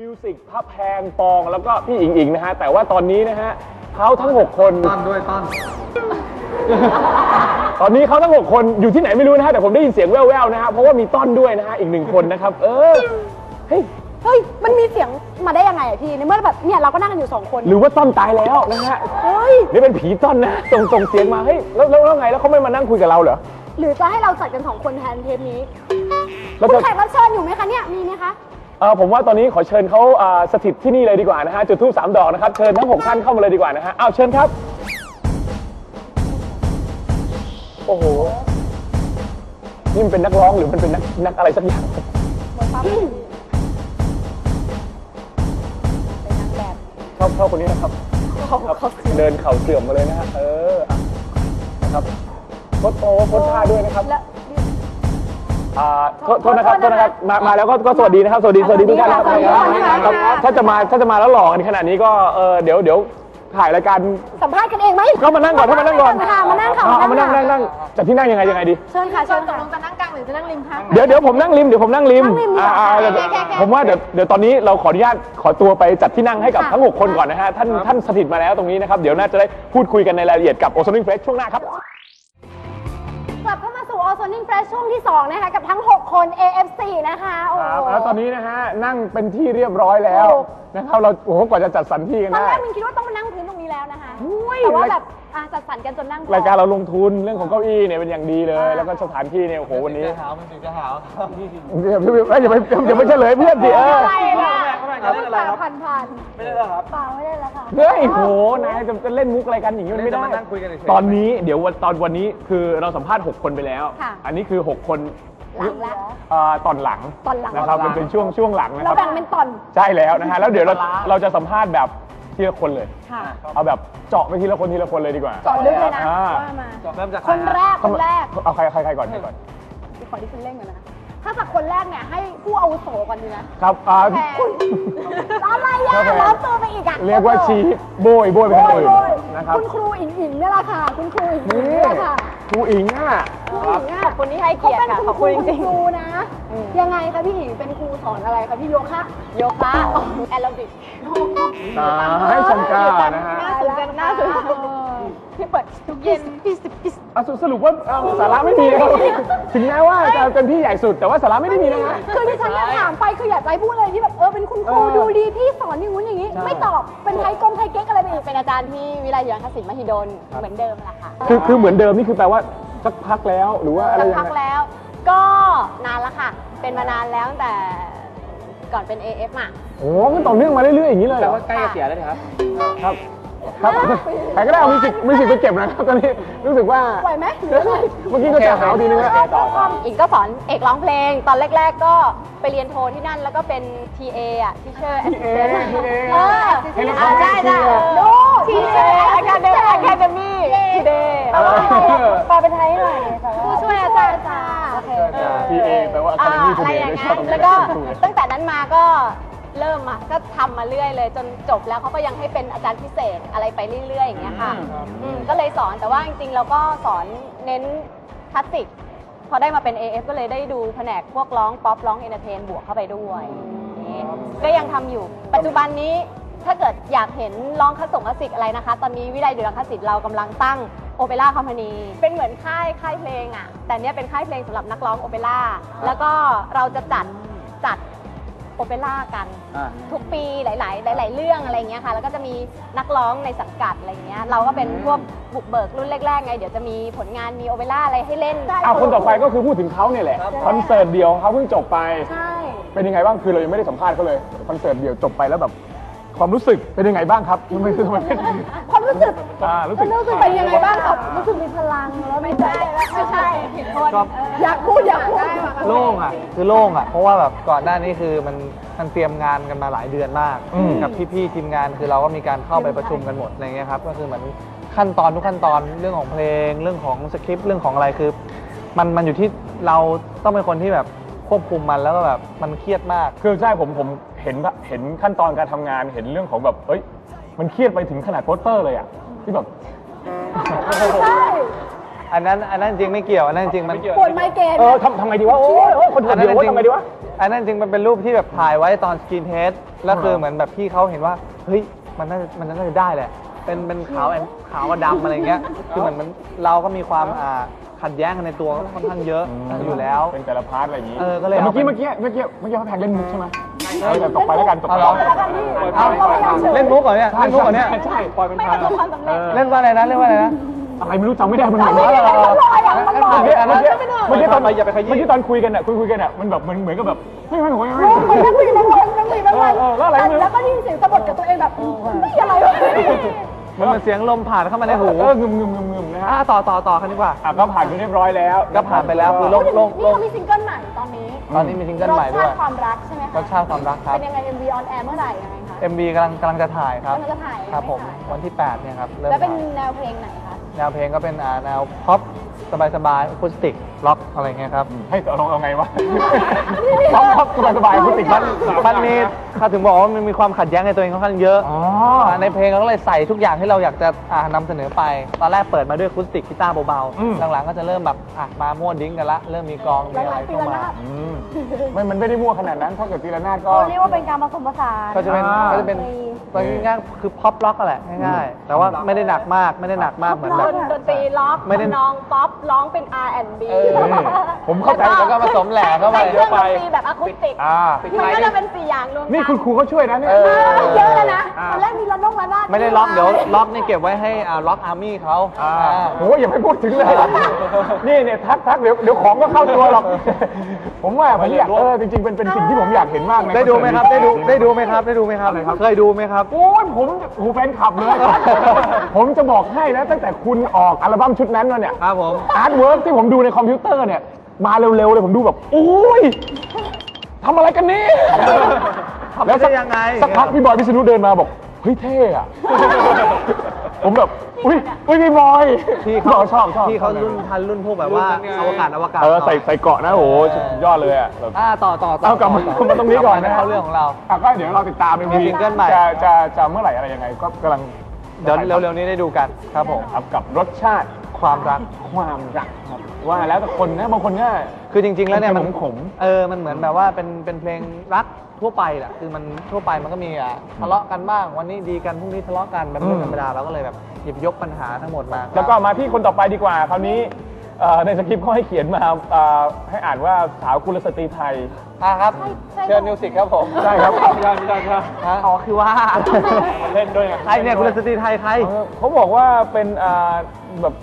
มิวสิกพระแพงปองแล้วก็พี่อิงอิงนะฮะ แต่ว่าตอนนี้นะฮะเขาทั้ง 6 คน ต้อนด้วยต้อนตอนนี้เขาทั้ง 6 คนอยู่ที่ไหนไม่รู้นะฮะ แต่ผมได้ยินเสียงแว่วๆนะฮะ เพราะว่ามีต้อนด้วยนะฮะ อีกหนึ่งคนนะครับ เออ เฮ้ย เฮ้ย มันมีเสียงมาได้ยังไงอะพี่ ในเมื่อแบบเนี่ยเราก็นั่งกันอยู่สองคน หรือว่าต้อนตายแล้วนะฮะ เฮ้ย นี่เป็นผีต้อนนะส่งส่งเสียงมา เฮ้ย แล้วแล้วแล้วไง แล้วเขาไม่มานั่งคุยกับเราเหรอ หรือจะให้เราจัดกันสองคนแทนเทปนี้แล้วคุเธณอแขกรับเชิญอยู่ไหมคะเนี่ย มีไหมคะ เออผมว่าตอนนี้ขอเชิญเขาอ่าสถิตที่นี่เลยดีกว่านะฮะจุดทูปสามดอกนะครับเชิญทั้งหกท่านเข้ามาเลยดีกว่านะฮะอ้าวเชิญครับ โอ้โหนี่มันเป็นนักร้องหรือมันเป็นนักนักอะไรสักอย่างเป็นนางแบบชอบชอบคนนี้นะครับเขาเขาเดินเข่าเสื่อมมาเลยนะฮะเอออะนะครับโพสโตโพสท่าด้วยนะครับ แล้ว อ่าโทษโทษนะครับโทษนะครับมามาแล้วก็ก็สวัสดีนะครับ สวัสดีสวัสดีทุกท่านนะครับสวัสดีค่ะครับถ้าจะมาถ้าจะมาแล้วหลอกกันขนาดนี้ก็เออเดี๋ยวเดี๋ยวถ่ายรายการสัมภาษณ์กันเองไหมก็มานั่งก่อนถ้ามานั่งก่อนค่ะมานั่งค่ะเอาเอามานั่งค่ะนั่งนั่งจัดที่นั่งยังไงยังไงดี เชิญค่ะเชิญตกค่ะลงจะนั่งกลางหรือจะนั่งริมคะเดี๋ยวเดี๋ยวผมนั่งริมเดี๋ยวผมนั่งริมนั่งริมดีกว่าอ่าอ่าเดี๋ยวโอเคโอเคผมว่าเดี๋ยวเดี๋ยวตอนนี้เราขออนุญาตขอตัวไปจัดที่นั่งให้กับค่ะทั้ง 6 คนก่อนนะฮะท่านท่านสถิตมาแล้วตรงนี้นะครับเดี๋ยวน่าจะได้พูดคุยกันในรายละเอียดกับโอซ n นิ f เฟสช่วงหน้าครับกลับเข้ามา สู่ o z o n i n g Fresh ช่วงที่ 2 นะคะ กับทั้ง 6 คน AF4 นะคะโอ้ครับโหแล้วตอนนี้นะฮะนั่งเป็นที่เรียบร้อยแล้วถูกนะครับเราโอ้โหกว่าจะจัดสรรที่กันตอนได้ แรกมินคิดว่าต้องมานั่งพื้นตรงนี้แล้วนะคะอุ้ยแต่ว่าแบบอะจัดสรรกันจนนั่งพอ รายการเราลงทุนเรื่องของเก้าอี้เนี่ยเป็นอย่างดีเลยอ่าแล้วก็สถานที่เนี่ยโอ้โหวันนี้จะหาวมันถึงจะหาวครับ อย่าอย่าอย่าไปอย่าไปเฉลยเพื่อนสิเออ อะไรล่ะ เอาไม่เป็นไรครับ ผ่านผ่านไม่ได้แล้วครับเปล่าไม่ได้แล้วค่ะเฮ้ยโห นายจะจะเล่นมุกอะไรกันอย่างนี้มันไม่ได้จะมานั่งคุยกันเฉยๆ ตอนนี้เดี๋ยววันตอนวันนี้คือเราสัมภาษณ์ 6 คนไปแล้ว ค่ะ อันนี้คือ 6 คนหลังแล้วอ่าตอนหลังตอนหลัง นะครับมันเป็นช่วงช่วงหลังนะคเรารับ แบ่งเป็นตอน ใช่แล้วนะฮะ แล้วเดี๋ยวเราเราจะสัมภาษณ์แบบทีละคนเลย ค่ะเอาแบบเจาะไปทีละคนทีละคนเลยดีกว่าเจาะลึกเลยนะอ่า ว่ามา เริ่มจากคนแรก คนแรกเอาใครใครใครก่อนใครก่อน ขอที่คุณเล่นก่อนนะ ถ้าจากคนแรกเนี่ยให้ผู้อาวุโสก่อนดีนะครับอ่าคุณอะไรอะครับผมร้อนตัวไปอีกอะเรียกว่าชี้โบยโบยไปโอ้ทางยอื่นโอ้ยนะครับคุณครูอิงอิงเนี่ยแหละค่ะ คุณครูอิงอิงนี่เนี่ยแหละค่ะครูอิงอะครูอิงอะขอบคุณที่ให้เกียรติค่ะขาขอบคุณจเป็นริงครูนะ ยังไงคะพี่อิงเป็นครูสอนอะไรคะพี่โยคะโยคะแอโรบิกตาให้ชังกานะฮะ น่าสนใจน่าสนใจที่เปิดทุกเย็นพี่สิพี่ อะสรุปว่าเอ่อสาระไม่มีนะครับถึงแม้ว่าจะเป็นพี่ใหญ่สุด แต่ว่าสาระไม่ได้มีนะฮะ คือที่ฉันจะถามไปคืออยากจะให้พูดอะไรที่แบบเออเป็นคุณครูเออดูดีพี่สอนอย่างงู้นอย่างนี้ ใช่ ไม่ตอบเป็นไทยกรมไทยเก๊กอะไรไปอีกเป็นอาจารย์ที่วิไลยรังคศิลป์มหิดลเหมือนเดิมแหละค่ะคือคือเหมือนเดิมนี่คือแปลว่าสักพักแล้วหรือว่าอะไรสักยังพักไง แล้ว ก็นานแล้วค่ะ เป็นมานานแล้วตั้งแต่ก่อนเป็น AF อะ โอ้มันต่อเนื่องมาเรื่อยๆอย่างนี้เลยเหรแต่อว่าใกล้จะเสียแล้วนะครับ ครับ ครับใครก็ได้เอามิวสิกมิวสิกไปเก็บนะครับตอนนี้รู้สึกว่าไหวไหมหรืออะไรเมื่อกี้ก็จะหาวทีนึงแล้วอิงก็สอนเอกร้องเพลง ตอนแรก ๆ ก็ไปเรียนโทที่นั่นแล้วก็เป็น TA อะ Teacher Assistant เอเออให้เราอ่าเข้าได้ได้เชียร์ดู Teacher Academy Academy Today แปลว่าอะไรอะแปลเป็นไทยหน่อยแปลว่าผู้ช่วยอาจารย์ค่ะโอเคพีเอแปลว่าอ่า Academy อะไร Today อย่างไม่ชนั้อบนตรงนี้แล้วก็ถูกตั้งแต่นั้นมาก็เริ่มมาก็ ทำมาเรื่อยเลย จนจบแล้วเขาก็ยังให้เป็นอาจารย์พิเศษอะไรไปเรื่อยๆอย่างเงี้ยค่ะอืมก็เลยสอนแต่ว่าจริงๆเราก็สอนเน้นคลาสสิกพอได้มาเป็น AF ก็เลยได้ดูแผนกพวกร้องป๊อปร้องเอนเตอร์เทนบวกเข้าไปด้วยนี่ก็ยังทำอยู่ ปัจจุบันนี้ถ้าเกิดอยากเห็นร้องคลาสสิกคลาสสิกอะไรนะคะ ตอนนี้วิไลเดือดคลาสสิกเรากำลังตั้งโอเปร่าคอมพานีเป็นเหมือนค่ายค่ายเพลงอะ่ะ แต่เนี้ยเป็นค่ายเพลงสำหรับนักร้องโอเปร่าแล้วก็เราจะจัดจัด โอเปร่ากัน อ่า ทุกปีหลาย ๆ หลาย ๆ เรื่องอะไรเงี้ยค่ะ แล้วก็จะมีนักร้องในสังกัดอะไรเงี้ย เราก็เป็นพวกบุกเบิกรุ่นแรก ๆ ไง เดี๋ยวจะมีผลงานมีโอเปร่าอะไรให้เล่นอ่าคนต่อไปก็คือพูดถึงเขาเนี่ยแหละคอนเสิร์ตเดียวเขาเพิ่งจบไป ใช่ เป็นยังไงบ้างคือเรายังไม่ได้สัมภาษณ์เขาเลยคอนเสิร์ตเดียวจบไปแล้วแบบ ความรู้สึกเป็นยังไงบ้างครับทำไมคือทำไมเป็นความรู้สึกอ่ารู้สึก รู้สึกเป็นยังไงบ้างครับรู้สึกมีพลังแล้วไม่ใช่ไม่ใช่ก็อยากพูดอยากพูดโล่งอะคือโล่งอะเพราะว่าแบบก่อนหน้านี้คือมันมันเตรียมงานกันมาหลายเดือนมากอืมกับพี่ๆทีมงานคือเราก็มีการเข้าไปประชุมกันหมดอะไรเงี้ยครับก็คือเหมือนขั้นตอนทุกขั้นตอนเรื่องของเพลง เรื่องของสคริปต์เรื่องของอะไรคือ มันมันอยู่ที่เราต้องเป็นคนที่แบบควบคุมมันแล้วก็แบบมันเครียดมากคือใช่ผมผม เห็นเห็นขั้นตอนการทำงานเห็นเรื่องของแบบเอ้ยมันเครียดไปถึงขนาดโปสเตอร์เลยอะที่แบบใช่อันนั้นอันนั้นจริงไม่เกี่ยวอันนั้นจริงมัน ปวดไมเกรนเออทำทำไงดีวะโอ้ยโอ้ยคนอันเดีนั้ยนวจริงทำไงดีวะ อันนั้นจริงมันเป็นรูปที่แบบถ่ายไว้ตอนสกินเทสแล้วคือเหมือนแบบพี่เขาเห็นว่า เฮ้ย มันน่าจะมันน่าจะได้แหละ เป็นเป็นขาวแอนขาวกับดำอะไรเงี้ย คือเหมือนมันเราก็มีความอ่าขัดแย้งกันในตัวค่อนข้างเยอะอยู่แล้ว เป็นแต่ละพาร์ทอะไรอย่างนี้เออก็เลยแต่เมื่อกี้เอาไป เมื่อกี้เมื่อกี้เมื่อกี้เขาแพงเล่นมุกใช่ไหม เออแต่ตกไปแล้วกันตกไปเอาเหรแล้วอแล้วกันพี่เอาเราพยายามเฉยเล่นมุกเหรอเนี่ยเล่นมุกเหรอเนี่ยใช่ใช่ปล่อยมันไม่ผ่าปนระสบความสำเร็จเล่นว่าอะไรนะเล่นว่าอะไรนะอะไรไม่รู้จำไม่ได้มันเหมือนไม่ว่าได้มันลอยอะมันลอยเมื่อกี้อะเมื่อกี้ไม่ได้เมื่อกี้ตอนอย่าไปขยี้เมื่อกี้ตอนคุยกันอะคุยคุยกันอะมันแบบเหมือนเหมือนกับแบบเฮ้ยไม่ไม่ไม่มันนั่งคุยมันลอยนั่งคุยมันลอยเออเออแล้วอะไรไม่รู้แล้วก็ได้ยินเสียงสะบัดกับตัวเองแบบไม่อะไรวะมั นเหมือนเสียงลมผ่านเข้ามาในหูเอองึมงึมงึมงึมนะฮะอะต่อต่อต่อกันดีกว่า อะก็ผ่านไปเรียบร้อยแล้วก็ผ่านไปแล้วคือโลกโลกโลนี่กเขามีซิงเกิลใหม่ตอนนี้ตอนนี้มีซิงเกิลรใหม่สด้ชาวยติความรักใช่ไหมคะรสชาติความรักครับ เป็นยังไง MV on air เมื่อไหร่ยังไงคะ MV กำลังกำลังจะถ่ายครับกำลังจะถ่ายครับผม ยังไม่ถ่าย วันที่ 8 เนี่ยครับ เริ่มแล้วเป็นถ่ายแนวเพลงไหนคะ แนวเพลงก็เป็นอ่าแนวพ็อป สบายๆอะคูสติกล็อกอะไรเงี้ยครับ ให้เอาลองเอาไงวะท็อปท็อปสบายสบายพูดติดมันมันมีเขาถึงบอกว่ามันมีความขัดแย้งในตัวเองค่อนข้างเยอะอ๋ออ่าในเพลงเราก็เลยใส่ทุกอย่างที่เราอยากจะอ่านำเสนอไป ตอนแรกเปิดมาด้วยอะคูสติกกีตาร์เบาอืม ๆ หลังๆก็จะเริ่มแบบอะมาม่วนดิ้งกันละ เริ่มมีกลองมีอะไรเข้ามา อืมไม่มันไม่ได้มั่วขนาดนั้น ถ้าเกิดทีละนาดก็เขาเรียกว่าเป็นการผสมผสาน ก็จะเป็นอ่า ก็จะเป็นตัวง่ายๆคือพ็อปล็อกแหละง่ายๆแต่ว่าไม่ได้หนักมากไม่ได้หนักมากเหมือนแบบ ดนตรีล็อกไม่ได้น้องป๊อปร้องเป็น R&B เออผมเข้าใจแล้วก็ผสมแหล่เข้าไปใช้เครื่องดนตรีแบบอะคูสติกอ่า มันก็จะเป็นสี่อย่างรวมกันนี่คุณครูเขาช่วยนะเนี่ยเออเยอะแล้วนะอ่าตอนแรกมีระนงระนาดไม่ได้ล็อกเดี๋ยวล็อกนี่เก็บไว้ให้อ่าล็อกอาร์มี่เขาอ่าอ่าผมว่าอย่าไปพูดถึงเลย นี่เนี่ยทักทักเดี๋ยวเดี๋ยวของก็เข้าตัวหรอก ผมว่าผมอยากเออจริงๆเป็นเป็นสิ่งที่ผมอยากเห็นมากนะได้ดูไหมครับได้ดูได้ดูไหมครับได้ดูไหมครับเคยดูไหมครับ โอ้ยผมโอ้โหแฟนคลับเลย ผมจะบอกให้นะตั้งแต่คุณออกอัลบั้มชุดนั้นมาเนี่ย ครับผมอาร์ตเวิร์กที่ผมดูในคอมพิวเตอร์เนี่ย มาเร็วๆเลยผมดูแบบโอ้ยทำอะไรกันนี่ทำไม่ได้ยังไงสักพักพี่บอยพิษณุเดินมาบอกเฮ้ยเท่อะผมแบบอุ้ยอุ้ยพี่บอยพี่บเขาอกชอบชอบพี่เขารุ่นทันรุ่นพวกแบบว่าอวกาศอวกาศเออใส่ใส่เกาะนะโอ้โหสุดยอดเลยอะแบบอ่าต่อต่อต่อเอากลับมามาตรงนี้ก่อนนะเข้าเรื่องของเราอะก็เดี๋ยวเราติดตามในมีซิงเกิลใหม่จะจะจะเมื่อไหร่อะไรยังไงก็กำลังเดี๋ยวเร็วๆนี้ได้ดูกันครับผมครับกับรสชาติ ความรักความรักครับว่าแล้วแต่คนนะบางคนเนี่ยคือจริง ๆ แล้วเนี่ยมันขมเออมันเหมือนแบบว่าเป็นเป็นเพลงรักทั่วไปแหละคือมันทั่วไปมันก็มีอะทะเลาะกันบ้างวันนี้ดีกันพรุ่งนี้ทะเลาะกันเป็นเรื่องธรรมดาเราก็เลยแบบหยิบยกปัญหาทั้งหมดมา แล้วก็มาที่คนต่อไปดีกว่า คราวนี้เอ่อในสคริปต์เขาให้เขียนมาเอ่อให้อ่านว่าสาวกุลสตรีไทยอะครับใช่เชิญมิวสิกครับผมใช่ครับฮะอ๋อคือว่าเล่นด้วยไงใครเนี่ยคุณสตรีไทยใครเออเขาบอกว่าเป็นอ่าแบบ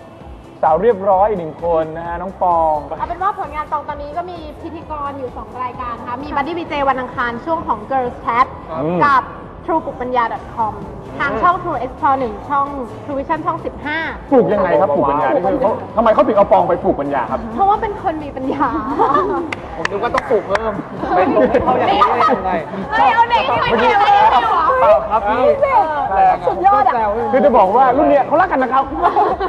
สาวเรียบร้อยอีกหนึ่งคนนะฮะน้องปอง เอาเป็นว่าผลงานตองตอนนี้ก็มีพิธีกรอยู่ 2 รายการนะคะมีบั d ดี้บีเจวันอังคารช่วงของ Girls Chat อืมกับ True ปุกปัญญา .com ทางช่อง True Explore 1ช่อง True Vision ช่อง 15 ปลูกยังไงครับปลูกปัญญานี่คือเขาทำไมเขาถึงเอาปองไปปลูกปัญญาครับ เพราะว่าเป็นคนมีปัญญา ผมนึกว่าต้องปลูกเพิ่มไปปลูกให้เขาอย่างนี้ได้ยังไงไม่เอาเด็กที่ไม่เกี่ยวเลยเหรอเปล่าครับพี่สุดยอดอะคือจะบอกว่ารุ่นเนี้ยเขารักกันนะครับ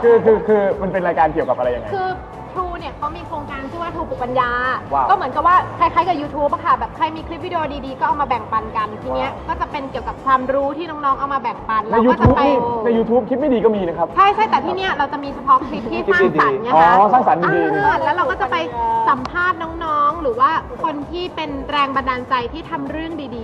คือคือคือมันเป็นรายการเกี่ยวกับอะไรยังไงคือ True เนี่ยเขามีโครงการชื่อว่า True ปุกปัญญา ว้าวก็เหมือนกับว่าคล้ายๆกับ YouTube อะค่ะแบบใครมีคลิปวิดีโอดีๆ ก็เอามาแบ่งปันกัน ทีเนี้ยก็จะเป็นเกี่ยวกับความรู้ที่น้องๆเอามาแบ่งปันในเราก็จะ YouTube ไป นี่ใน YouTube คลิปไม่ดีก็มีนะครับ ใช่ใช่แต่ที่เนี้ยเราจะมีเฉพาะคลิปที่สร้างสรรค์ไงอ๋อคะสร้างสรรค์ดีอ่าแล้วเราก็จะไปสัมภาษณ์น้องๆ หรือว่าคนที่เป็นแรงบันดาลใจที่ทำเรื่องดีๆ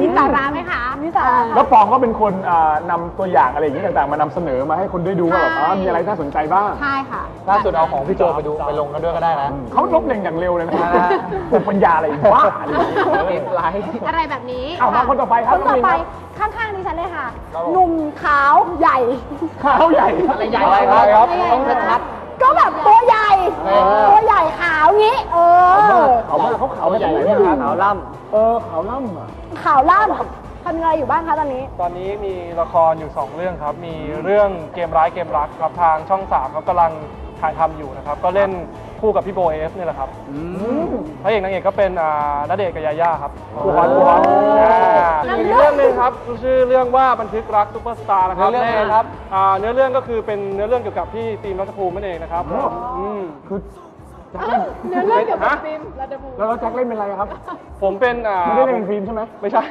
มีสาระไหมคะมีสาระ แล้วปองก็เป็นคนอ่านำตัวอย่างอะไรอย่างนี้ต่างๆ มานำเสนอมาให้คนได้ดูว่าแบบอ๋อมีอะไรน่าสนใจบ้าง ใช่ค่ะ ล่าสุดเอาของพี่โจไปดูไปลงกันด้วยก็ได้นะ เขาลบเล่งอย่างเร็วเลยนะอ่าปลูกปัญญาอะไรบ้าอะไรอย่างนี้เอ็นไลท์อะไรแบบนี้เอามาคนต่อไปคครับนต่อไปน้งข้างๆดิฉันเลยค่ะ หนุ่มขาวใหญ่มิ้นครับขาวใหญ่ อะไรใหญ่อะไรครับต้องชัด ก็แบบตัวใหญ่ตัวใหญ่ขาวงี้ เออขาวมากเขาขาวใหญ่ๆไม่รู้ขาวล่เออขาวล่ำอะ ขาวล่ำทำอะไรอยู่บ้างคะตอนนี้ ตอนนี้มีละครอยู่ 2 เรื่องครับ มีเรื่องเกมร้ายเกมรักครับทางช่อง3ครับกำลังถ่ายทำอยู่นะครับ ก็เล่นคู่กับพี่โบเอฟนี่แหละครับพระเอกนางเอกก็เป็นอ่าณเดชน์กับยาย่าครับคู่ฮอตคู่ฮอตอ่าอีกเรื่องหนึ่งครับชื่อเรื่องว่าบันทึกรักซูเปอร์สตาร์นะครับเรื่องอะไรครับ อ่าเนื้อเรื่องก็คือเป็นเนื้อเรื่องเกี่ยวกับพี่ฟิล์มรัชภูมินั่นเองนะครับอืม คือ เนื้อเรื่องเกี่ยวกับฟิล์มระดับแล้วแล้วแจ็คเล่นเป็นอะไรครับผมเป็นอ่าไม่ได้เล่นเป็นฟิล์มใช่ไหมไม่ใช่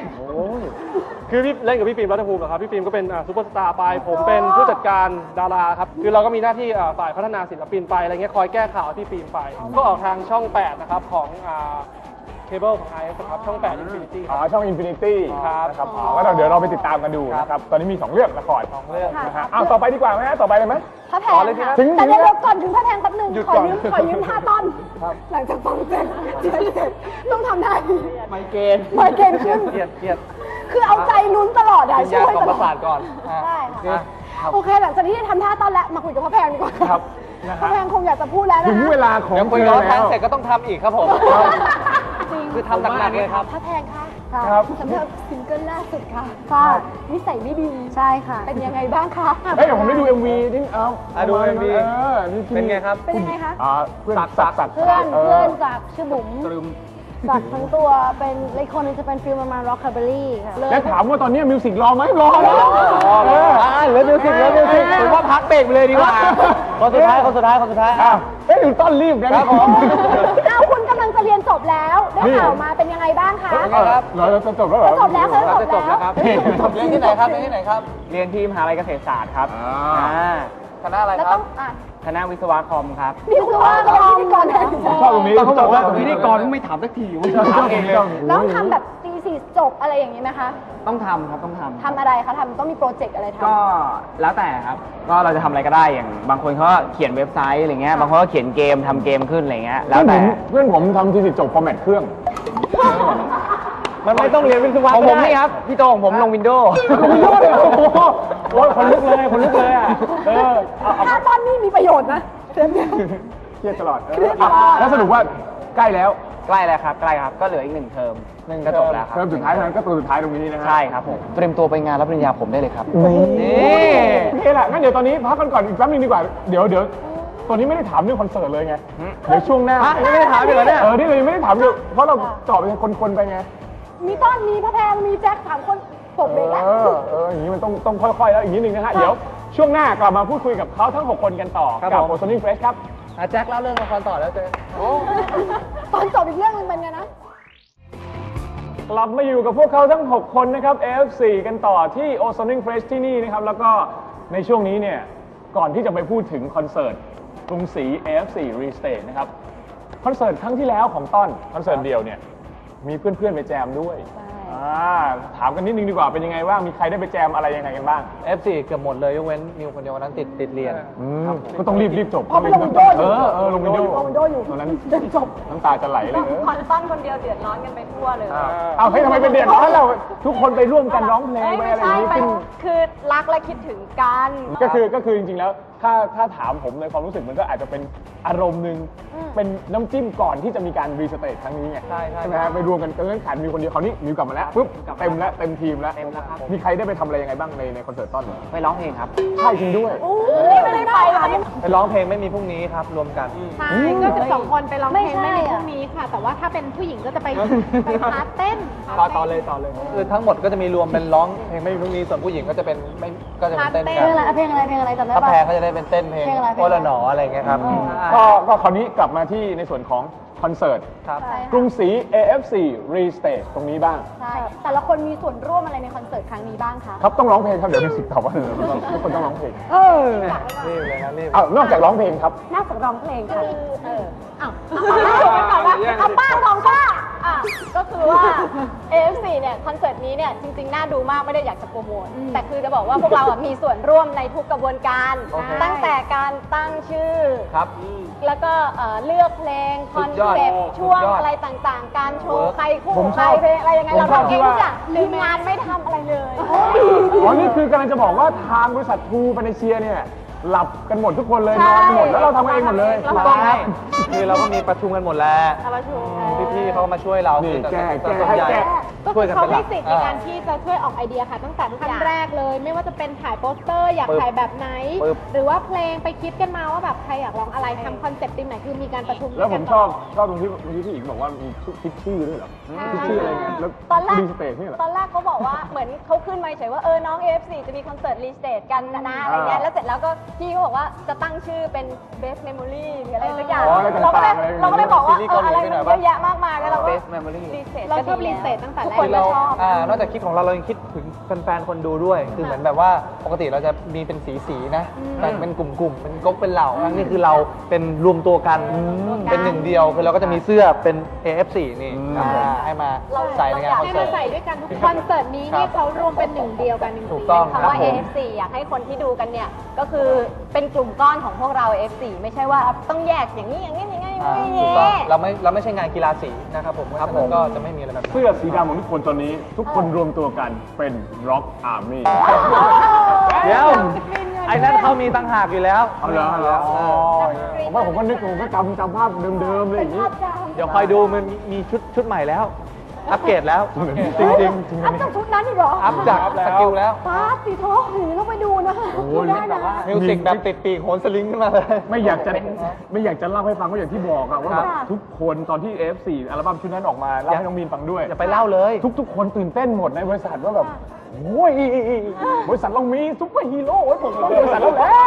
คือพี่เล่นกับพี่ฟิล์มรัฐภูมิเหรอครับพี่ฟิล์มก็เป็นอ่าซูเปอร์สตาร์ไป ผมเป็นผู้จัดการดาราครับคือเราก็มีหน้าที่อ่าฝ่ายพัฒนาศิลปินไปอะไรเงี้ยคอยแก้ข่าวให้พี่ฟิล์มไป ก็ออกทางช่อง 8 นะครับของเคเบิลของ i อครับช่อง8 Infinity คอ๋อรับ ช่องอินฟินิตี้ครับนะครับอ๋อก็เดี๋ยวเราไปติดตามกันดูนะครับ ตอนนี้มี 2 เรื่องละครสองเรื่องนะฮะอ้าวต่อไปดีกว่าไหมฮะต่อไปเลยไหม พระแพต่องเลยสิครัค่ะบถึงแต่เดี๋ยวก่อนถึงพระแพงแป๊บนึงหยุดขอก่อนยืมขอยืมท่าต้นหลังจากฟังเสร็จเดี๋ยวเสร็จต้องทำได้ไมเกรนไมเกรนขึ้น เครียดเครียด คือเอาใจลุ้นตลอดอะกินช่ยาวยกล่อมตปลระอสาดทก่อนอะได้อ่ค่ะ ครับ โอเคหลังจากที่ทำท่าต้นแล้วมาคุยกับพระแพงดีกว่าครับนะพระฮะแพงคงอยากจะพูดแล้วนะถึงคะเวลาของเดี๋ยวคุยเธกับอทางแล้วเสร็จก็ต้องทำอีกครับผมจริงคือทำหนักๆเลยครับ พระแพงค่ะ ครับ สำหรับซิงเกิลล่าสุดค่ะค่ะนิสัยไม่ดีใช่ค่ะ เป็นยังไงบ้างคะเฮ้ยเดี๋ยวผมได้ดู MV นี่เอาอะดู MV เออนี่ที่เป็นไงครับ เป็นยังไงคะอ่าเพื่อนสักสักเพื่อนเพื่อนจากชื่อบุ๋มตรึมสักทั้งตัวเป็นอีกคนนึงจะเป็นฟิลประมาณร็อกคาเบอรี่ค่ะแล้วถามว่าตอนนี้มิวสิกรอไหมรอแล้วเอออ่าเหลือมิวสิกเหลือมิวสิกผมว่าพักเบรกไปเลยดีกว่าคนสุดท้ายคนสุดท้ายคนสุดท้ายอ้าวเอ้ยดูต้นรีบกันครับผมอ้าวคุณกำลังจะเรียนจบแล้วได้นี่ข่าวมาเป็น ยังไงบ้างคะเป็นไงครับเราจะจบแล้วเหรอจะจบแล้วเราจะจบแล้วครับเฮ้ยเรียนที่ไหนครับเรียนที่ไหนครับ เรียนที่มหาลัยเกษตรศาสตร์ครับอ่าอ่าคณะอะไรแล้วครัต้บองอะคณะวิศวะคอมครับ นี่คือว่าเราพิธีกรแทนผมชอบตรงนี้เขาบอกว่าผมชพิธีกรไม่ถามสักทีว่าจะถามเองเลยแล้วทำแบบตีสี่ จบอะไรอย่างนี้ไหมคะต้องทำครับต้องทำทำอะไรคะทำต้องมีโปรเจกต์อะไรทำ ก็แล้วแต่ครับ ก็เราจะทำอะไรก็ได้อย่าง บางคนเขาก็เขียนเว็บไซต์อะไรเงี้ยบางคนก็เขียนเกมทำเกมขึ้นอะไรเงี้ยแล้เพื่วอนผแต่มเพื่อนผมทำทีสิจบฟอร์แมตเครื่อง มันไม่ต้องเรียนวิศวะของผมก็ได้นี่ครับพี่โตของผมลงวินโดว์ลงวินโดว์เลยโอ้โหโอ้ยคนลุกเลยคนลุกเลยอะเออเอาเอาถ้าตอนนี้มีประโยชน์นะเดี๋ยวเดี๋ยวเครียดตลอดเออเอาแล้วสรุปว่าใกล้แล้ว ใกล้แล้วครับใกล้ครับก็เหลืออีกหนึ่งเทอมหนึ่งก็จบแล้วครับเทอมสุดท้ายเท่านั้นก็ตัวสุดท้ายตรงนี้นะฮะใช่ครับผมเตรียมตัวไปงานรับปริญญาผมได้เลยครับนี่โอเคแหละงั้นเดี๋ยวตอนนี้พักกันก่อนอีกแป๊บนึงดีกว่าเดี๋ยวเดี๋ยวตอนนี้ไม่ได้ถามเรื่องคอนเสิร์ตเลยไงเดี๋ยวช่วงหน้าฮะไม่ได้ถามอีกเหรอเนี่ยเออนี่เลยไม่ได้ถามอยู่เพราะเราตอบเป็นคนๆไปไงมีต้นมีพระแพงมีแจ็คสามคนจบเบรกแล้วเออเอออย่างนี้มันต้องต้องค่อยๆ แล้วอีกนิดนึงนะฮะเดี๋ยวช่วงหน้ากลับมาพูดคุยกับเขาทั้ง 6 คนกันต่อครับกับผมโอโซนิ่งเฟรชครับอะแจ็คเล่าเรื่องละครต่อแล้วเจ๊ ตอนจบอีกเรื่องนึงเป็นไงนะ กลับมาอยู่กับพวกเขาทั้ง 6 คนนะครับ F4 กันต่อที่ o z o n i n g Fresh ที่นี่นะครับ แล้วก็ในช่วงนี้เนี่ย ก่อนที่จะไปพูดถึงคอนเสิร์ตกรุงศรี F4 Restage นะครับ คอนเสิร์ตครั้งที่แล้วของต้นคอนเสิร์ตเดียวเนี่ย มีเพื่อนๆไปแจมด้วย อ่าถามกันนิดนึงดีกว่าเป็นยังไงบ้างมีใครได้ไปแจมอะไรยังไงกันบ้างเอฟซีเกือบหมดเลยยกเว้นนิวคนเดียววันนั้นติดติดเรียนก็ต้องรีบรีบจบเพราะมันลงวินโดว์อยู่ เออเออลงวินโดว์ลงวินโดว์อยู่ตอนนั้นเดินจบน้ำตาจะไหลเลยเออ คอนต้อนคนเดียวเดือดร้อนกันไปทั่วเลย เอาเฮ้ยทำไมเป็นเดือดร้อนเรา ทุกคนไปร่วมกันร้องเพลงเอ้ยไปไม่อะไรอใช่ย่างนี้ไปขึ้นคือรักและคิดถึงกัน ก็คือก็คือจริงๆแล้ว ถ้าถ้าถามผมในความรู้สึกมันก็อาจจะเป็นอารมณ์หนึ่งเป็นน้ำจิ้มก่อนที่จะมีการรีสเตทครั้งนี้ไงใช่ใช่ไหมฮะไปรวมกันก็เงื่อนขันมีคนเดียวคราวนี้มิวกลับมาแล้วปุ๊บเต็มแล้วเต็มทีมแล้ว เต็มแล้วครับ มีใครได้ไปทำอะไรยังไงบ้างในในคอนเสิร์ตต้นไปร้องเพลงครับ ใช่จริงด้วยไม่ได้ไปค่ะไปร้องเพลงไม่มีพรุ่งนี้ครับ รวมกัน ใช่ก็จะสองคนไปร้องเพลงไม่ใช่ไม่มีพอะรุ่งนี้ค่ะ แต่ว่าถ้าเป็นผู้หญิงก็จะไปไปพาร์ทเต้นต่อต่อเลยต่อเลยคือทั้งหมดก็จะมีรวมเป็นร้องเพลงไม่มีพรุ่งนี้ส่วนผู้หญิงก็จะเป็นไม่ก็จะเป็นเต้นเพกัลนงอะไรเพลงอะไรเพลงอะไรจำได้ถ้าปะแพ้ก็จะได้เป็นเต้นเพลงเพลงอะไรเพลงอะไร โอละหนออะไรอย่างเงี้ยครับก็ก็คราวนี้กลับมาที่ในส่วนของคอนเสิร์ตครับ กรุงศรี AFC Restage ตรงนี้บ้าง ใช่แต่ละคนมีส่วนร่วมอะไรในคอนเสิร์ตครั้งนี้บ้างคะ ครับต้องร้องเพลงครับเดี๋ยวมีสิทธิ์ตอบว่าทุกคนต้องร้องเพลงเออรีบเลยนะรีบ อ้าวนอกจากร้องเพลงครับ น่าจะร้องเพลงค่ะเอออ้าวเอาป้าลองป้าอ่ะก็คือว่า AFC เนี่ยคอนเสิร์ตนี้เนี่ยจริงๆ น่าดูมากไม่ได้อยากจะโปรโมทแต่คือจะบอกว่าพวกเราอะมีส่วนร่วมในทุกกระบวนการ โอเค ตั้งแต่การตั้งชื่อ ครับ แล้วก็เอ่อเลือกเพลงคสุอนดยอดเซ็ปต์ช่วงสุดยอดอะไรต่างๆ การโชว์ Work ใครคู่ผมชใครอบเพลงอะไรยังไง ผมเราชอบทำเอที่งว่าทุกอย่างทีมงานไม่ทำอะไรเลย อ๋อ นี่คือกำลังจะบอกว่าทางบริษัททรูปาเนเชียเนี่ย หลับกันหมดทุกคนเลยนอนกันหมดแล้วเราทำเองหมดเลยถูกต้องครับคือเราก็มีประชุมกันหมดแล้วประชุมพี่ๆเขาก็มาช่วยเรานี่คือแก้ต่แก้ส่วนให้ใหญ่แก้ ก็ช่คืวยอกันเขาเป็นหลัมีกสิทธิ์ในการที่จะช่วยออกไอเดียค่ะ ตั้งแต่ขั้นแรกเลย ไม่ว่าจะเป็นถ่ายโปสเตอร์ อยากปึ๊บถ่ายแบบไหน ปึ๊บ หรือว่าเพลงไปคิดกันมาว่าแบบใครอยากร้องอะไรทำคอนเซ็ปต์ธีมไหนคือมีการประชุมแล้วผมกันชอบชอบตรงที่เมื่อกี้พี่อิงบอกว่ามีคิดชื่อด้วยเหรอคิดชื่ออะไรเงี้ยแล้วตอนแรก รีสเตทนี่เหรอ ตอนแรกเขาบอกว่า เหมือนเขาขึ้นขึ้นมาเฉยว่าเออน้อง AF4 จะมีคอนเสิร์ตรีสเตทกันนะอะไรเงี้ยแล้วเสร็จแล้วก็พี่ก็บอกว่าจะตั้งชื่อเป็น Best Memory หรืออะไรสักอย่างอ๋ออะไรเราก็เลยต่างๆอะไรเราก็เลยบอกว่าซีรีส์เอออะไรเกาหลีมันไปหน่อยเยอะแยะมากมายแล้วเราก็ Best Memory รีสเตทเราชอบก็ดีรีเซ็ตตั้งแต่ทุกแรก คนก็ชอบ อ่านอกจากคิดของเราเรายังคิดถึงแฟนๆคนดูด้วย คือเหมือนแบบว่าปกติเราจะมีเป็นสีสีๆนะแบ่งเป็นกลุ่มๆเป็นก๊กเป็นเหล่าอันนี้คือเราเป็นรวมตัวกันเป็นหนึ่งเดียวคือเราก็จะมีเสื้อเป็น AF4 นี่ครับผมให้มาใส่ในงานคอนให้เสิมาร์ต ใส่ด้วยกันทุกคอนเสิร์ตนี้นี่เขารวมเป็นหนึ่งเดียวกันจริงๆถูกต้องคำว่า AF4 อยากให้คนที่ดูกันเนี่ย ก็คือเป็นกลุ่มก้อนของพวกเรา AF4 ไม่ใช่ว่าต้องแยกอย่างนี้อย่างนี้อย่างนี้ อย่างอ่านี้ถูกต้องเราไม่เราไม่ใช่งานกีฬาสีนะครับผมครับผมก็จะไม่มีอะไรแบบนั้น เสื้อสีดำของทุกคนตอนนี้ ทุกคนรวมตัวกันเป็น Rock Army เดี๋ยวไอ้นั่นเขามีตั้งหากอยู่แล้วเอาเหรอเอาเหรออ๋อผมว่าผมก็นึกผมก็จำจำภาพเดิมๆเลยอย่างนี้ เดี๋ยวคอยดูมันมีชุดชุดใหม่แล้ว อัปเกรดแล้ว จริงๆจริงๆอัพจากชุดนั้นอีกเหรออัพจากสกิลแล้วป้าบสีทองหือต้องไปดูนะคะโอ้ดูยได้นะมิวสิกแบบติดปีกโหนสลิงขึ้นมาเลยไม่อยากจะไม่อยากจะเล่าให้ฟังว่าอย่างที่บอกอะว่าแบบค่ะทุกคนตอนที่ F4 อัลบั้มชุดนั้นออกมาเล่าให้น้องมีนฟังด้วยอย่าไปเล่าเลย ทุกๆ คนตื่นเต้นหมดในบริษัทว่าแบบ โอ้ยบริษัทเรามีซุปเปอร์ฮีโร่ไว้ปกป้องบริษัทเราแล้ว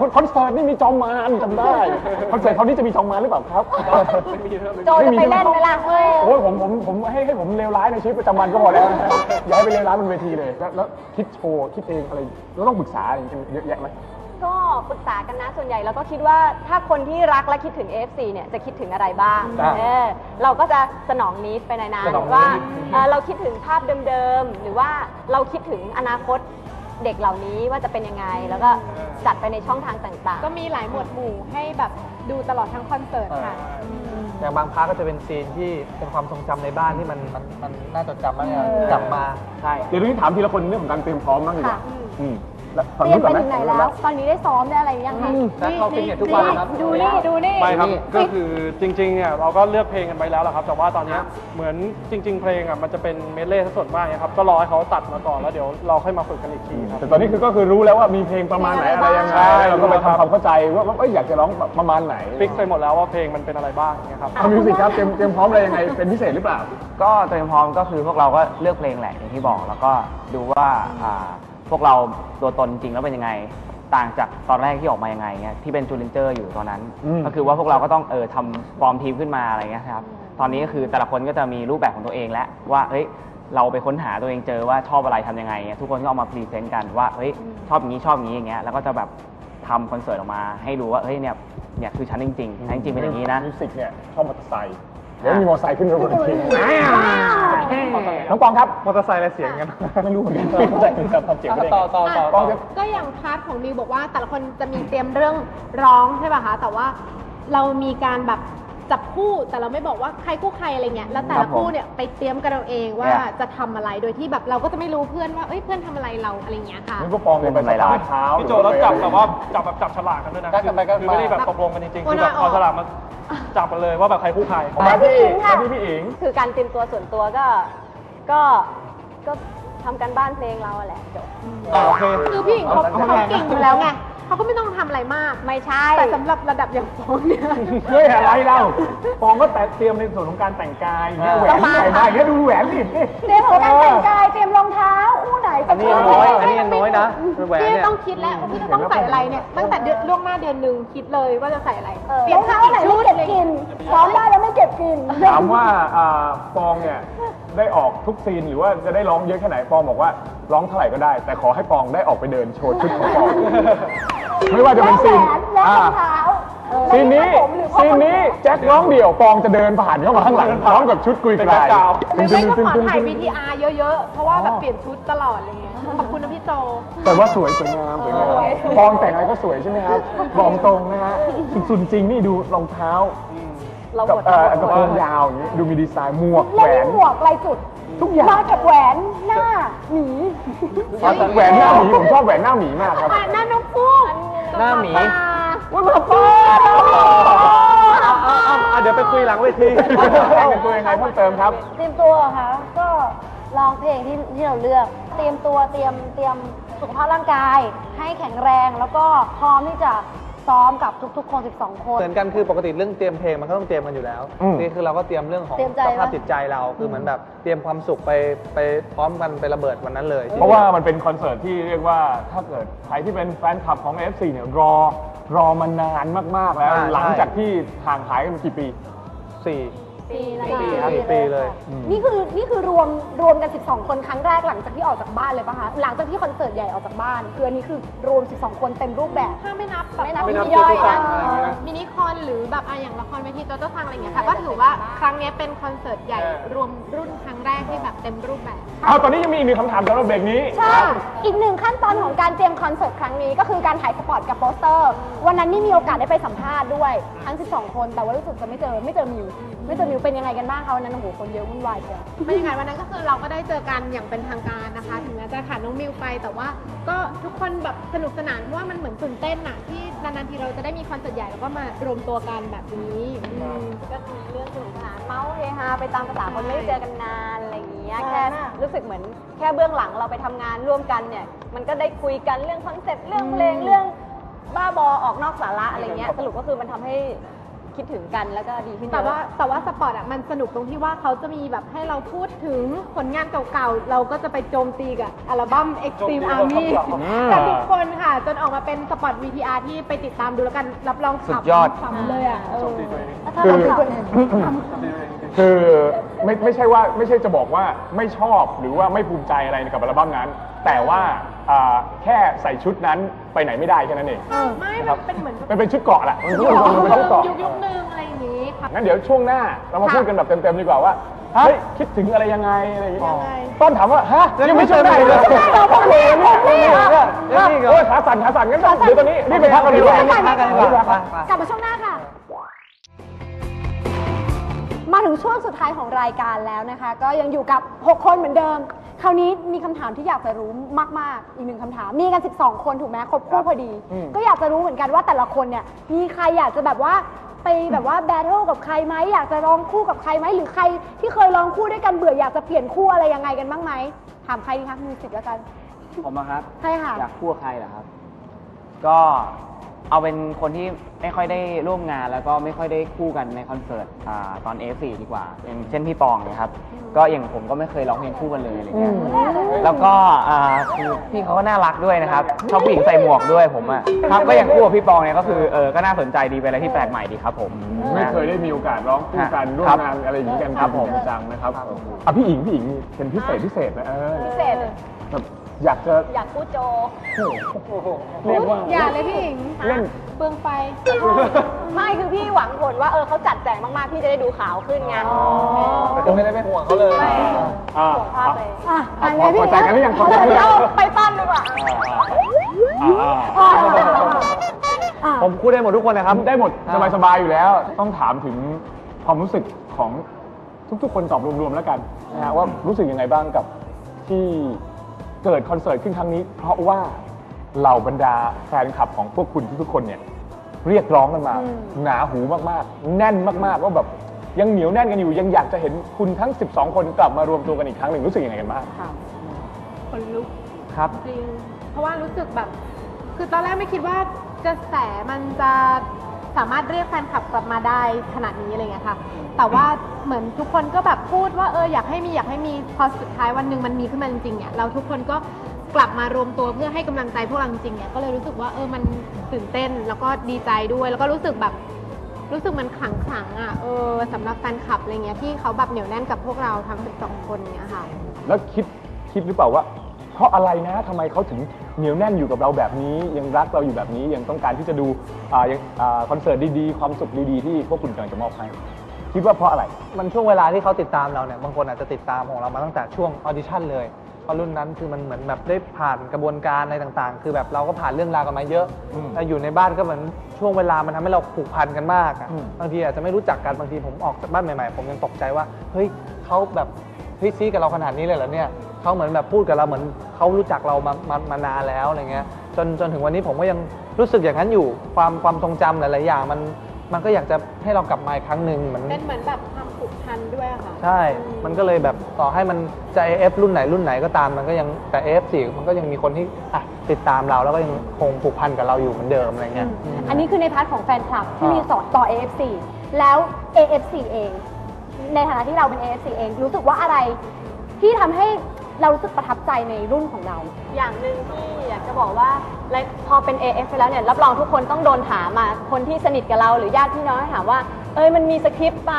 คนคอนเสิร์ตนี่มีจอมมารจำได้คอนเสิร์ตเขาวนี้จะมีจอมมารหรือเปล่าครับโจจะไปเล่นไหมล่ะเฮ้ยโอ้ยผมผมผมให้ให้ผมเลวร้ายในชีวิตประจำวันก็พอแล้วนะอย่าให้ไปเลวร้ายบนเวทีเลยแล้วแล้วคิดโชว์คิดเองอะไรแล้วต้องปรึกษาอย่างเยอะแยะไหม ก็ปรึกษากันนะส่วนใหญ่เราก็คิดว่าถ้าคนที่รักและคิดถึง AFC เนี่ยจะคิดถึงอะไรบ้างครับเออเราก็จะสนองนิดไปในนั้สนนองว่านิดเอ่อเราคิดถึงภาพเดิมๆ หรือว่าเราคิดถึงอนาคตเด็กเหล่านี้ว่าจะเป็นยังไง แล้วก็จัดไปในช่องทางต่างๆ ก็มีหลายหมวดหมู่ให้แบบดูตลอดทั้งคอนเสิร์ตค่ะ อย่างบางพาร์ทก็จะเป็นซีนที่เป็นความทรงจำในบ้านที่มันมันมันน่าจดจำมากเลยกลับมาใช่ เดี๋ยวนี้ถามทีละคนเรื่องของการเตรียมพร้อมบ้างดีกว่าค่ะ อืมแล้ว เตฝั่งรียนู้มนไปก่อนไหมถึงไหนแล้ว ตอนนี้ได้ซ้อมได้อะไรยังคะและเข้าฟิตเนสทุกวันนะครับ ดูนี่ดูนี่ไม่ครับนี่ก็คือจริงๆเนี่ยเราก็เลือกเพลงกันไปแล้วแหละครับ แต่ว่าตอนเนี้ยเหมือนจริง ๆ เพลงอะมันจะเป็นเมดเล่ซะส่วนมากเนี่ยครับ ก็รอให้เขาตัดมาก่อนแล้วเดี๋ยวเราค่อยมาฝึกกันอีกทีครับ แต่ตอนนี้คือก็คือรู้แล้วว่ามีเพลงประมาณไหนอะไรยังไงใช่เราก็ไปทำความเข้าใจว่าว่าเอ้ยอยากจะร้องประมาณไหนฟิกไปหมดแล้วว่าเพลงมันเป็นอะไรบ้างอย่างเงี้ยครับเอามิวสิกครับเตรียมเตรียมพร้อมอะไรยังไงเป็นพิเศษหรือเปล่า ก็เตรียมพร้อมก็คือพวกเราก็เลือกเพลงแหละอย่างที่บอกแล้วก็ดูว่าอ่า พวกเราตัวตนจริงแล้วเป็นยังไง ต่างจากตอนแรกที่ออกมายังไงเงี้ยที่เป็นจูเลนเจอร์อยู่ตอนนั้น อืม ก็คือว่าพวกเราก็ต้องเออทำฟอร์มทีมขึ้นมาอะไรเงี้ยครับตอนนี้ก็คือแต่ละคนก็จะมีรูปแบบของตัวเองแล้วว่าเฮ้ยเราไปค้นหาตัวเองเจอว่าชอบอะไรทำยังไงเงี้ยทุกคนก็เอามาพรีเซนต์กันว่าเฮ้ยชอบอย่างนี้ชอบอย่างนี้อย่างเงี้ยแล้วก็จะแบบทำคอนเสิร์ตออกมา ให้ดูว่าเฮ้ยเนี่ยเนี่ยคือฉันจริงๆฉันจริงๆเป็นอย่างนี้นะ มิวสิกเนี่ยชอบมอเตอร์ไซค์ เดี๋ยวมีมอเตอร์ไซค์ขึ้นรถบนทีน้องปองครับ มอเตอร์ไซค์อะไรเสียงกัน ไม่รู้เหมือนกันเข้าใจเหมือนกันทำเสียงไม่ได้ต่อต่อต่อปองจะก็อย่างพาร์ทของมิวบอกว่าแต่ละคนจะมีเตรียมเรื่องร้องใช่ป่ะคะ แต่ว่าเรามีการแบบ จับคู่แต่เราไม่บอกว่าใครคู่ใครอะไรเงี้ยแล้วแต่ครัละบผมคู่เนี่ยไปเตรียมกันเราเองว่าเนี่ยจะทำอะไรโดยที่แบบเราก็จะไม่รู้เพื่อนว่าเอ้ยเพื่อนทำอะไรเราอะไรเงี้ยค่ะนึกว่าปองเนี่ยไปสตาร์ทเท้าพี่โจแล้วจับแบบว่าจับแบบจับฉลากกันด้วยนะก็กันไปก็คือไม่ได้มาแบบตกลงกันจริงๆโอ้คือแบบน่าออกเอาฉลากมาจับกันเลยว่าแบบใครคู่ใครมาพี่อิงค่ะพี่พี่อิง คือการเตรียมตัวส่วนตัวก็ ก็ก็ทำกันบ้านเพลงเราอะแหละจบโอเค คือพี่หญิงเขาเอาเขาเก่งอยู่แล้วไง เขาก็ไม่ต้องทำอะไรมาก ไม่ใช่ แต่สำหรับระดับอย่างฟองเนี่ยเฮ้ยอะไรเล่าปองก็แต่เตรียมในส่วนของการแต่งกายเนี่ยแหวนที่ใส่มาอย่างเงี้ยดูแหวนสิเตรียมของการแต่งกาย เตรียมรองเท้าคู่ไหนอันนี้ยังน้อยอันนี้ยังน้อยนะแหวนพี่เนี่ยต้องคิดแล้วว่าพี่จะต้องใส่อะไรเนี่ย ตั้งแต่เดือนล่วงหน้าเดือนหนึ่งคิดเลยว่าจะใส่อะไรเออรองเท้าไหนไม่เก็บกินซ้อมได้แล้วไม่เก็บกิน ถามว่าอ่าปองเนี่ยได้ออกทุกซีนหรือว่าจะได้ร้องเยอะแค่ไหนปองบอกว่าร้องเท่าไหร่ก็ได้ แต่ขอให้ปองได้ออกไปเดินโชว์ชุดของปอง ไม่ว่าจะเป็นซีนและรอ่าองเท้าเออซีนนี้แล้วผมหรือว่าซีนนี้แจ็คร้องเดี่ยวปองจะเดินผ่านเข้ามาข้างหลังพร้อมกับชุดกุยกลายหรือไม่ก็ขอถ่าย VTR เยอะๆ เพราะว่าแบบเปลี่ยนชุดตลอดอะไรเงี้ยขอบคุณนะพี่โจ แต่ว่าสวยสวยงามสวยงามปองแต่งอะไรก็สวยใช่ไหมครับบอกตรงนะฮะสุดๆจริงนี่ดูรองเท้าเรากับบทเอ่อกระโปรงยาวอย่างนี้ดูมีดีไซน์หมวกแหแล้ววมีนหมวกลายจุด ทุกอย่างมากับแหวนหน้าหมีแหวนหน้าหมีผมชอบแหวนหน้าหมีมากครับ อะหน้าน้องฟุ้งหน้าหมีว้าวป้าเอาเอาเอาเอาเดี๋ยวไปคุยหลังเวทีแต่งตัวยังไงเพิ่มเติมครับ เตรียมตัวเหรอค่ะก็ร้องเพลงที่ที่เราเลือก เตรียมตัวเตรียมเตรียมสุขภาพร่างกาย ให้แข็งแรงแล้วก็พร้อมที่จะ ซ้อมกับทุกๆ คน 12 คน เหมือนกันคือปกติเรื่องเตรียมเพลงมันก็ต้องเตรียมกันอยู่แล้วอืม นี่คือเราก็เตรียมเรื่องของเตรียมใจสภาพไว้จิตใจเราคือเหมือนแบบเตรียมความสุขไปไปพร้อมกันไประเบิดวันนั้นเลยเพราะว่ามันเป็นคอนเสิร์ตที่เรียกว่าถ้าเกิดใครที่เป็นแฟนคลับของ FC เนี่ยรอรอมานานมากๆแล้วอ่าใช่หลังจากที่ห่างหายกันมากี่ปี สี่ ปีนะปีครับปีเลยนี่คือนี่คือรวมรวมกัน 12 คนครั้งแรกหลังจากที่ออกจากบ้านเลยปะคะหลังจากที่คอนเสิร์ตใหญ่ออกจากบ้านคืออันนี้คือรวม 12 คนเต็มรูปแบบ ถ้าไม่นับแบบไม่นับมิไม่นับนิย่อยตัวนะอะไรอย่างเงี้ยนะ มินิคอนหรือแบบอะอย่างละครเวทีโจโจ้ฟังอะไรอย่างเงี้ยค่ะก็ถือว่าครั้งเนี้ยเป็นคอนเสิร์ตใหญ่รวมรุ่นครั้งแรกที่แบบเต็มรูปแบบ เอาตอนนี้ยังมีอีกหนึ่งคำถามสำหรับเบรกนี้ ใช่ อีกหนึ่งขั้นตอนของการเตรียมคอนเสิร์ตครั้งนี้ก็คือการถ่ายสปอตกับโปสเตอร์ วันนั้นนี่มีโอกาสได้ไปสัมภาษณ์ด้วย ทั้ง 12 คน แต่ว่ารู้สึกจะไม่เจอไม่เจอมิวไม่เจอมิวเป็นยังไงกันบ้างคะวันนั้นโอ้โหคนเยอะวุ่นวายเชียวไม่อย่างนั้นวันนั้นก็คือเราก็ได้เจอกันอย่างเป็นทางการนะคะ ถึงแม้จะขาดน้องมิวไป แต่ว่าก็ทุกคนแบบสนุกสนานเพราะว่ามันเหมือนตื่นเต้นอะที่นานๆทีเราจะได้มีคอนเสิร์ตใหญ่แล้วก็มารวมตัวกันแบบนี้อืมก็มีเรื่องสนุกสนานเมาส์เฮฮาไปตามภาษาคนไม่ได้เจอกันนานอะไรอย่างเงี้ยใช่แค่รู้สึกเหมือนแค่เบื้องหลังเราไปทำงานร่วมกันเนี่ยมันก็ได้คุยกันเรื่องคอนเซ็ปต์เรื่องเพลงเรื่องบ้าบอออกนอกสาระอะไรเงี้ยสรุปก็คือมันทำให้ คิดถึงกันแล้วก็ดีขึ้นเยแต่อะว่าแต่ว่าสปอร์ตอะมันสนุกตรงที่ว่าเขาจะมีแบบให้เราพูดถึงผลงานเก่าๆ เราก็จะไปโจมตีกับอัลบั้ม Extreme โจมตี Army กับคำศัพท์แต่ทุกคนค่ะ จนออกมาเป็นสปอร์ต VTR ที่ไปติดตามดูแล้วกันรับรองสุดขำยอดขำเลยอะเออคือคือ ไม่ไม่ใช่ว่าไม่ใช่จะบอกว่าไม่ชอบหรือว่าไม่ภูมิใจอะไรกับอัลบั้มนั้น แต่ว่าอ่าแค่ใส่ชุดนั้นไปไหนไม่ได้แค่นั้นเอง ไม่ครัมันเป็นเหมือนมันเป็นชุดเกาะแหละมันเป็นมันเป็นชุดเกาะ ยุคยุคนึงอะไรอย่างนี้ค่ะ งั้นเดี๋ยวช่วงหน้าเรามาพูดกันแบบเต็มๆดีกว่าว่าเฮ้ยคิดถึงอะไรยังไงอะไรอย่างเงี้ยยังไง ต้นถามว่าฮะยังไม่ช่วงไหนเลยเราพักเลยเนี่ยโอ้ยขาสั่นขาสั่นงั้นเดี๋ยวตอนนี้รีบไปพักกันดีกว่าพักกันดีกว่าไปไปกลับมาช่วงหน้าค่ะ มาถึงช่วงสุดท้ายของรายการแล้วนะคะ ก็ยังอยู่กับ 6 คนเหมือนเดิม คราวนี้มีคำถามที่อยากจะรู้มาก ๆ อีกหนึ่งคำถาม มีกัน 12 คนถูกไหมครบคู่พอดีก็อยากจะรู้เหมือนกันว่าแต่ละคนเนี่ย มีใครอยากจะแบบว่าไปแบบว่าแบทเทิลกับใครไหมอยากจะร้องคู่กับใครไหมหรือใครที่เคยร้องคู่ด้วยกันเบื่ออยากจะเปลี่ยนคู่อะไรยังไงกันบ้างไหมถามใครดีคะมิวสิกแล้วกันผมอะครับ ใช่ค่ะ อยากคู่กับใครเหรอครับ ก็ เอาเป็นคนที่ไม่ค่อยได้ร่วมงาน แล้วก็ไม่ค่อยได้คู่กันในคอนเสิร์ตอาตอน F4 ดีกว่าอย่างเช่นพี่ปองเนะครับ ก็อย่างผมก็ไม่เคยร้องเพลงคู่กันเลยอะไรเงี้ย แล้วก็อ่าคือพี่เขาก็น่ารักด้วยนะครับชอบผู้หญิงใส่หมวกด้วยผมอะครับก็อย่างคู่กับพี่ปองเนี่ยก็คือเออก็น่าสนใจดีเป็นอะไรที่แปลกใหม่ดีครับผมไม่เคยได้มีโอกาสร้องคู่กันร่วมงานอะไรอย่างนี้กันครับผมจริงจังนะครับอะพี่อิงพี่อิงเป็นพิเศษพิเศษนะเออ พิเศษแบบ อยากจะอยากพูดโจเรียกว่า อย่าเลยพี่หญิงเล่น เปลืองไฟ ไม่คือพี่หวังผลว่าเออเขาจัดแจงมากๆ พี่จะได้ดูขาวขึ้นไง แต่ก็ไม่ได้ไปห่วงเขาเลยไม่อ่าส่งภาพไป อะอะอันพอนี้พอใจกันหรือยังพอใจกันหรือยังเอาไปปั้นดีกว่าอ่าอะอะผมคู่ได้หมดทุกคนนะครับ ได้หมดสบายๆอยู่แล้ว ต้องถามถึงความรู้สึกของทุกๆ คนตอบรวมๆแล้วกันนะฮะว่ารู้สึกยังไงบ้างกับที่ เกิดคอนเสิร์ตขึ้นครั้งนี้ เพราะว่าเหล่าบรรดาแฟนคลับของพวกคุณทุกๆคนเนี่ยเรียกร้องกันมา หนาหูมากๆ แน่นมากๆว่าแบบยังเหนียวแน่นกันอยู่ยังอยากจะเห็นคุณทั้ง 12 คนกลับมารวมตัวกันอีกครั้งหนึ่งรู้สึกยังไงกันบ้างคนลุกครับจริงเพราะว่ารู้สึกแบบ คือตอนแรกไม่คิดว่ากระแสมันจะ สามารถเรียกแฟนคลับกลับมาได้ขนาดนี้อะไรเงี้ยค่ะ แต่ว่าเหมือนทุกคนก็แบบพูดว่าเอออยากให้มีอยากให้มีพอสุดท้ายวันหนึ่งมันมีขึ้นมาจริงๆเนี่ยเราทุกคนก็กลับมารวมตัวเพื่อให้กำลังใจพวกเราจริงๆเนี่ยก็เลยรู้สึกว่าเออมันตื่นเต้นแล้วก็ดีใจด้วย แล้วก็รู้สึกแบบรู้สึกมันขลังขลังๆอะเออสำหรับแฟนคลับอะไรเงี้ยที่เขาแบบเหนียวแน่นกับพวกเราทั้ง 12 คนเนี่ยค่ะ แล้วคิดคิดหรือเปล่าว่า เพราะอะไรนะทำไมเขาถึงเหนียวแน่นอยู่กับเราแบบนี้ ยังรักเราอยู่แบบนี้ยังต้องการที่จะดูอ่ายังอ่าคอนเสิร์ตดีๆ ความสุขดีๆ ที่พวกคุณกำลังจะมอบให้คิดว่าเพราะอะไร มันช่วงเวลาที่เขาติดตามเราเนี่ยบางคนอาจจะติดตามของเรามาตั้งแต่ช่วงออดิชั่นเลยเพราะรุ่นนั้นคือมันเหมือนแบบได้ผ่านกระบวนการอะไรต่างๆ คือแบบเราก็ผ่านเรื่องราวกันมาเยอะอืมแต่อยู่ในบ้านก็เหมือนช่วงเวลามันทำให้เราผูกพันกันมากอะอืม บางทีอาจจะไม่รู้จักกันบางทีผมออกจากบ้านใหม่ๆ ผมยังตกใจว่าเฮ้ยเขาแบบเฮ้ยซีกับเราขนาดนี้เลยเหรอเนี่ย เขาเหมือนแบบพูดกับเราเหมือนเขารู้จักเรามามามานานแล้วอะไรเงี้ยจนจนถึงวันนี้ผมก็ยังรู้สึกอย่างนั้นอยู่ความความทรงจำหลาย ๆ อย่างมันมันก็อยากจะให้เรากลับมาอีกครั้งหนึ่งเหมือน เป็นเหมือนแบบความผูกผูกพันด้วยอะค่ะใช่มันก็เลยแบบต่อให้มันจะ AF รุ่นไหนรุ่นไหนก็ตามมันก็ยังแต่ AF4 มันก็ยังมีคนที่อะติดตามเราแล้วก็ยังคงผูกพันกับเราอยู่เหมือนเดิมอะไรเงี้ยอันนี้คือในพาร์ทของแฟนคลับที่อ่ามี มีสอนต่อ AFC แล้ว AFC เอง ในฐานะที่เราเป็น AFC เอง รู้สึกว่าอะไรที่ทำให้ เรารู้สึกประทับใจในรุ่นของเรา อย่างหนึ่งที่อยากจะบอกว่าและพอเป็น AF ไปแล้วเนี่ยรับรองทุกคนต้องโดนถามมาคนที่สนิทกับเราหรือญาติพี่น้องให้ถามว่า เอ้ยมันมีสคริปต์ไหม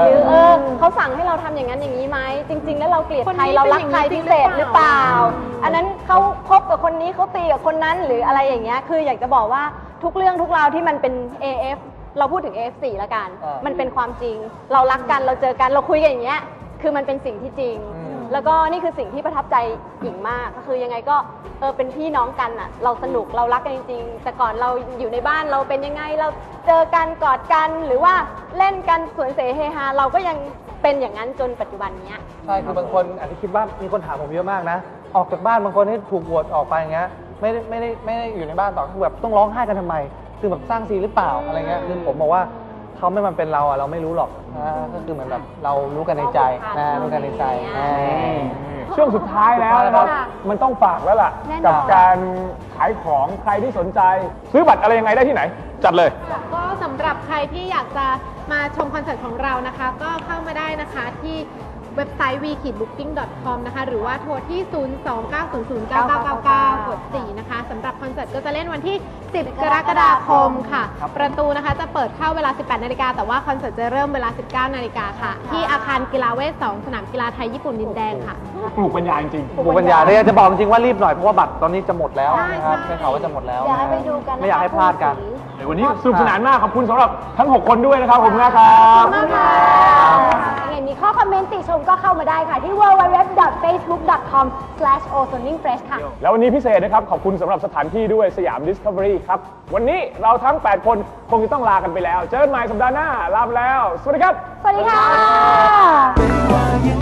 หรือเออเขาสั่งให้เราทำอย่างนั้นอย่างนี้ไหมจริง ๆ แล้วเราเกลียดคนใครนี้เรารักเป็นใครอย่างนี้พิเศษหรือเปล่าจริงหรือเปล่า อันนั้นเขาคบกับคนนี้เขาตีกับคนนั้นหรืออะไรอย่างเงี้ยคืออยากจะบอกว่าทุกเรื่องทุกราวที่มันเป็น AF เราพูดถึง AF4 ละกัน อ่ามัมันเป็นความจริง เรารักกันเราเจอกันเราคุยกันอย่างเงี้ยคือมันเป็นสิ่งที่จริง อืม แล้วก็นี่คือสิ่งที่ประทับใจหญิงมากก็คือยังไงก็เออเป็นพี่น้องกันอะเราสนุกเรารักกันจริงๆ แต่ก่อนเราอยู่ในบ้านเราเป็นยังไงเราเจอกันกอดกันหรือว่าเล่นกันสวนเสเฮฮาเราก็ยังเป็นอย่างนั้นจนปัจจุบันเนี้ย ใช่คือบางคนอาจจะคิดว่ามีคนถามผมเยอะมากนะ ออกจากบ้านบางคนที่ถูกโหวตออกไปอย่างเงี้ยไม่ได้ไม่ได้ไม่ได้อยู่ในบ้านต่อคือแบบต้องร้องไห้กันทำไม คือแบบสร้างซีนหรือเปล่าอะไรเงี้ยคือผมบอกว่า เขาไม่มันเป็นเราอะเราไม่รู้หรอกอ่าก็คือเหมือนแบบเรารู้กันในใจนะรู้กันในใจอ่า ช่วงสุดท้ายแล้วนะครับ ค่ะมันต้องฝากแล้วล่ะ แน่นอน กับการขายของใครที่สนใจ ซื้อบัตรอะไรยังไงได้ที่ไหน จัดเลย ก็สำหรับใครที่อยากจะมาชมคอนเสิร์ตของเรานะคะ ก็เข้ามาได้นะคะที่ เว็บไซต์ w k i d b o o k i n g c o m นะคะ หรือว่าโทรที่ 029009999 กด 4 นะคะสำหรับคอนเสิร์ตก็จะเล่นวันที่ 10 กรกฎาคมค่ะประตูนะคะจะเปิดเข้าเวลา 18 นาฬิกาแต่ว่าคอนเสิร์ตจะเริ่มเวลา 19 นาฬิกาค่ะ ที่อาคารกีฬาเวท 2 สนามกีฬาไทยญี่ปุ่นดินแดงค่ะ ปลูกปัญญาจริงบุปัญญาเนี่ยจะบอกจริงๆว่ารีบหน่อยเพราะว่าบัตรตอนนี้จะหมดแล้วนะครับใช่ได้ข่าวว่าจะหมดแล้วอยากให้ไปดูกันนะคะไม่อยากให้พลาดกันๆ เดี๋ยววันนี้สนุกสนานมากขอบคุณสำหรับทั้ง 6 คนด้วยนะครับขอบคุณมากครับมากค่ะยังไงมีข้อคอมเมนต์ติชมก็เข้ามาได้ค่ะที่ www.facebook.com/ozoningfresh ค่ะ แล้ววันนี้พิเศษนะครับ ขอบคุณสำหรับสถานที่ด้วยสยาม Discovery ครับ วันนี้เราทั้ง 8 คนคงจะต้องลากันไปแล้ว เจอกันใหม่สัปดาห์หน้าลาไปแล้ว สวัสดีครับ สวัสดีค่ะว่ายัง